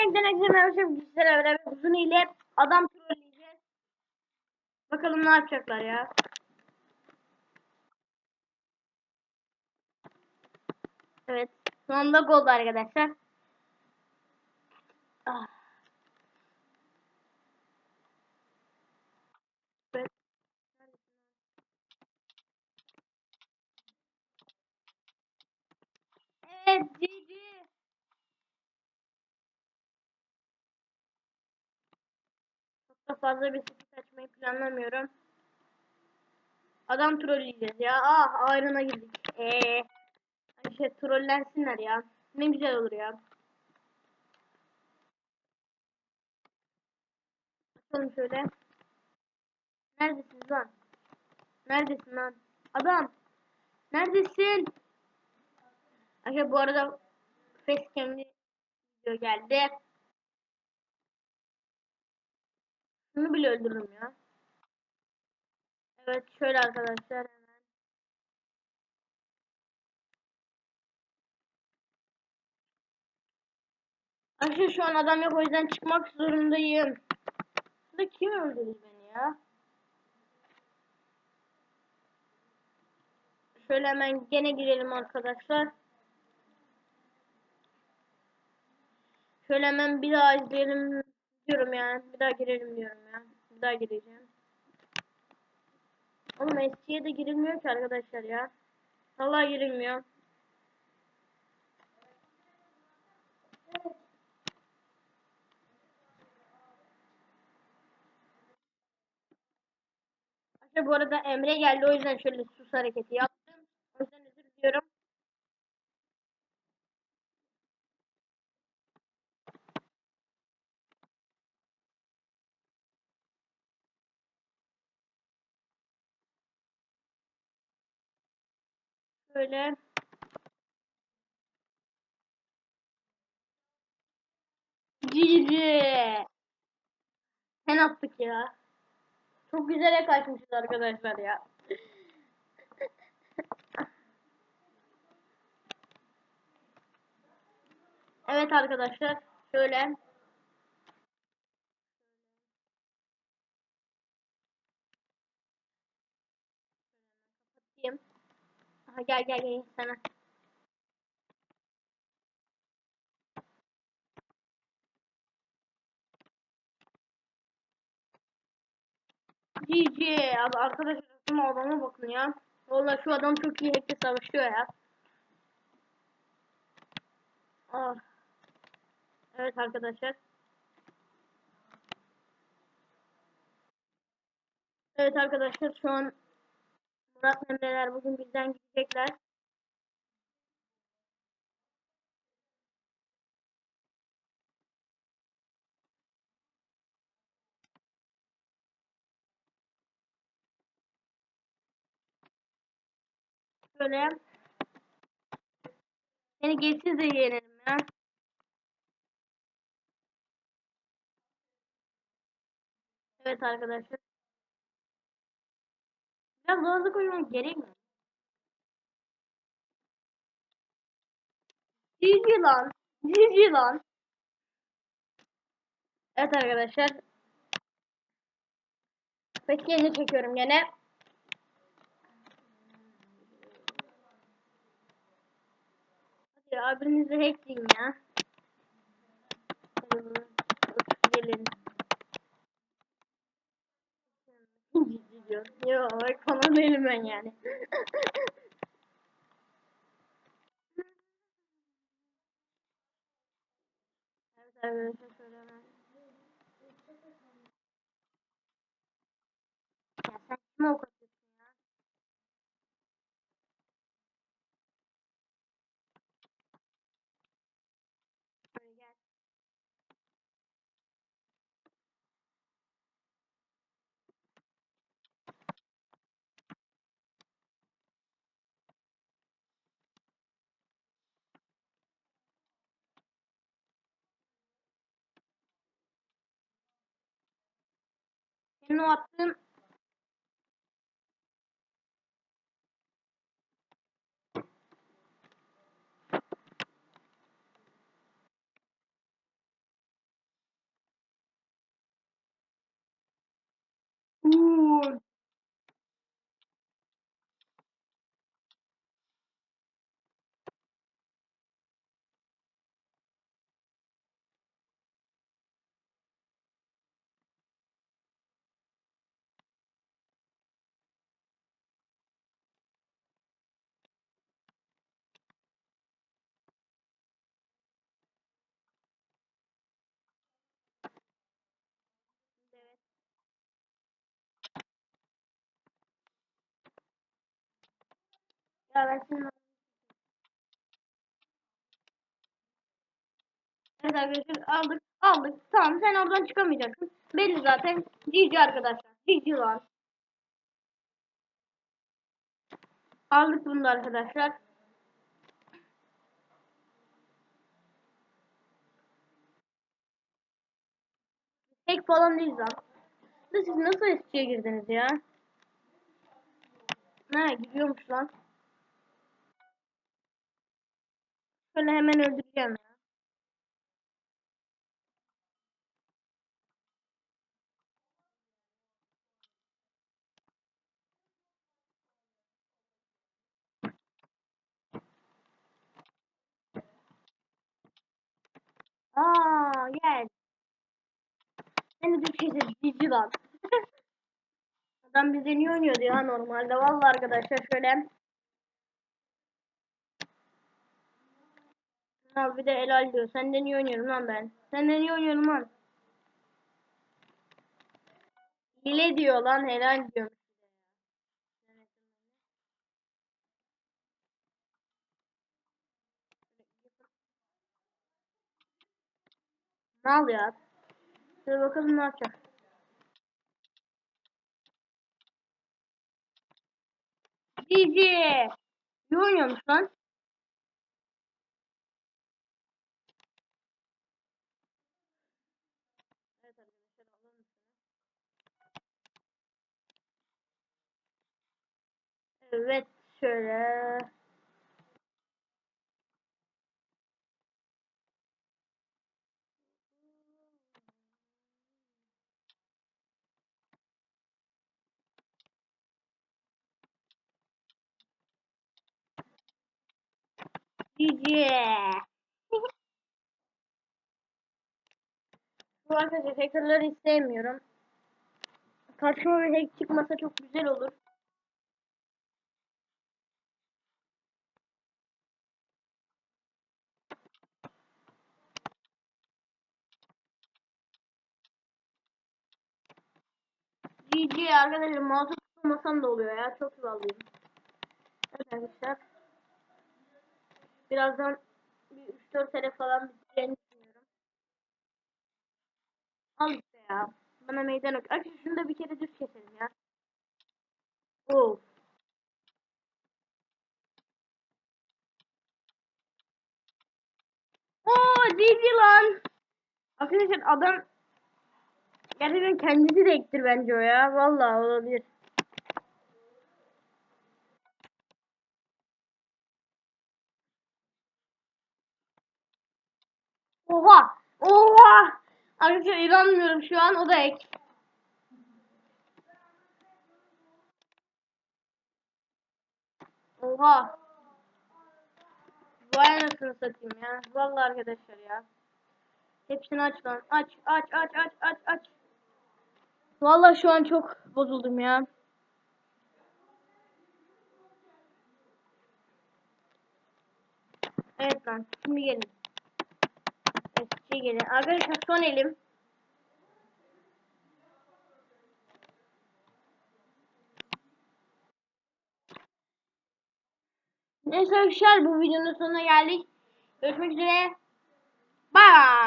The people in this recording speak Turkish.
Gençler herkese merhaba. Güçlerle beraber uzun ile adam trolleyeceğiz. Bakalım ne yapacaklar ya. Evet. Sonunda gol arkadaşlar. Ah. Evet. Evet, GG. Fazla bir sesi açmayı planlamıyorum. Adam trolleyeceğiz ya. Ah ayrına girdik. Eee. İşte trollensinler ya. Ne güzel olur ya. Açalım şöyle. Neredesin lan? Neredesin lan? Adam. Neredesin? Arkadaşlar bu arada facecam'li video geldi. Şunu bile öldürürüm ya. Evet şöyle arkadaşlar hemen. Arkadaşlar şu an adam yok o yüzden çıkmak zorundayım. Burada kim öldürdü beni ya? Şöyle hemen gene girelim arkadaşlar. Şöyle hemen bir daha izleyelim diyorum yani. Bir daha girelim diyorum ya. Bir daha gireceğim. Oğlum eskiye de girilmiyor ki arkadaşlar ya. Vallahi girilmiyor. Arkadaşlar bu arada Emre geldi o yüzden şöyle sus hareketi yaptım. O yüzden özür diliyorum. Şöyle. Cici. Sen attık ya. Çok güzel kaçmışız arkadaşlar ya. Evet arkadaşlar. Şöyle. Aha, gel gel gel sana. GG abi arkadaşlar şu adama bakın ya. Vallahi şu adam çok iyi hackle savaşıyor ya. Ah. Evet arkadaşlar. Evet arkadaşlar şu an Murat Emreler bugün bizden gidecekler. Şöyle. Seni geçsiz de yenelim ya. Evet arkadaşlar. Biraz hızlı koymak gerek? GG lan. GG lan. Evet arkadaşlar. Peki yeni çekiyorum gene. Hadi abinizi hackleyin ya. Gelin. Diyor. Yo, konu değilim ben yani. evet arkadaşlar şöyle hemen. Ya sen kime ok Senin o Evet arkadaşlar aldık aldık. Tamam sen oradan çıkamayacaksın. Belli zaten. GG arkadaşlar. GG lan. Aldık bunu da arkadaşlar. Tek falan değil. Da siz nasıl eskiye girdiniz ya? Ne gidiyormuş lan. Şöyle hemen öldüreceğim ya. Aa gel. Seni bir kez cici lan. Adam bize niye oynuyordu ya normalde? Vallahi arkadaşlar şöyle. Bir de helal diyor. Sen de niye oynuyorum lan ben? Sen de niye oynuyorum lan? Hile diyor lan helal diyor. Ne al ya? Şöyle bakalım ne yapacak. Cici. İyi oynuyormuş lan. Evet arkadaşlar alalım şunu. Evet şöyle. Cici. Bu arkadaşlar hackerları istemiyorum. Saçma bir hack çıkmasa çok güzel olur. GG arkadaşlar mouse tutmasam da oluyor ya. Çok zavallıyım. Evet arkadaşlar. Birazdan bir 3-4 kere falan biteceğini düşünüyorum. Al işte ya. Bana meydan ok. Arkadaşlar şunu da bir kere düz keselim ya. Oo. Oo GG lan. Arkadaşlar adam gerçekten kendisi de ektir bence o ya. Vallahi olabilir. Oha! Oha! Arkadaşlar inanmıyorum şu an o da ek. Oha! Vay anasını satayım ya. Vallahi arkadaşlar ya. Hepsini aç lan. Aç aç aç aç aç aç. Vallahi şu an çok bozuldum ya. Evet lan. Şimdi gelin. Eski gelin. Arkadaşlar son elim. Neyse arkadaşlar bu videonun sonuna geldik. Görüşmek üzere. Bye.